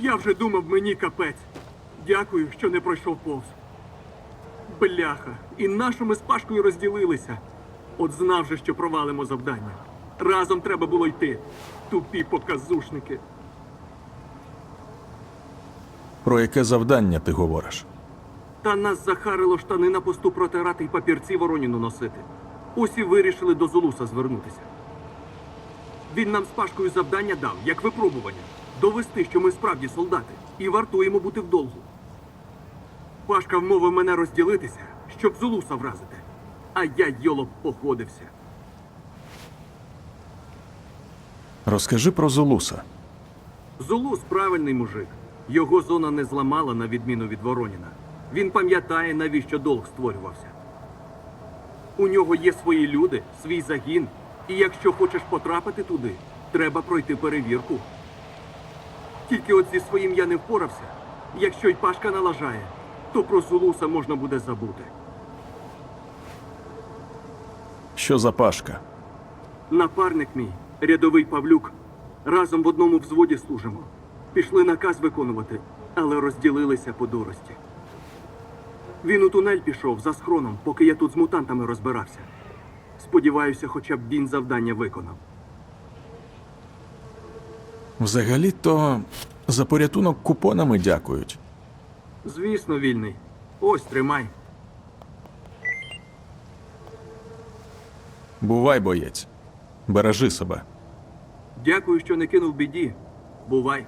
Я вже думав, мені капець. Дякую, що не пройшов повз. Бляха, і нащо ми з Пашкою розділилися? От знав же, що провалимо завдання. Разом треба було йти. Тупі показушники. Про яке завдання ти говориш? Та нас захарило штани на посту протирати й папірці Вороніну носити. Ось і вирішили до Зулуса звернутися. Він нам з Пашкою завдання дав, як випробування, довести, що ми справді солдати, і вартуємо бути в долгу. Пашка вмовив мене розділитися, щоб Зулуса вразити. А я йолоп погодився. Розкажи про Золуса. Зулус правильний мужик. Його зона не зламала на відміну від Вороніна. Він пам'ятає, навіщо долг створювався. У нього є свої люди, свій загін. І якщо хочеш потрапити туди, треба пройти перевірку. Тільки от зі своїм я не впорався. Якщо й Пашка налажає, то про Зулуса можна буде забути. Що за Пашка? Напарник мій, рядовий Павлюк, разом в одному взводі служимо. Пішли наказ виконувати, але розділилися по дурості. Він у тунель пішов за схроном, поки я тут з мутантами розбирався. Сподіваюся, хоча б він завдання виконав. Взагалі-то за порятунок купонами дякують. Звісно, вільний. Ось тримай. Бувай, боєць. Бережи себе. Дякую, що не кинув біді. Бувай.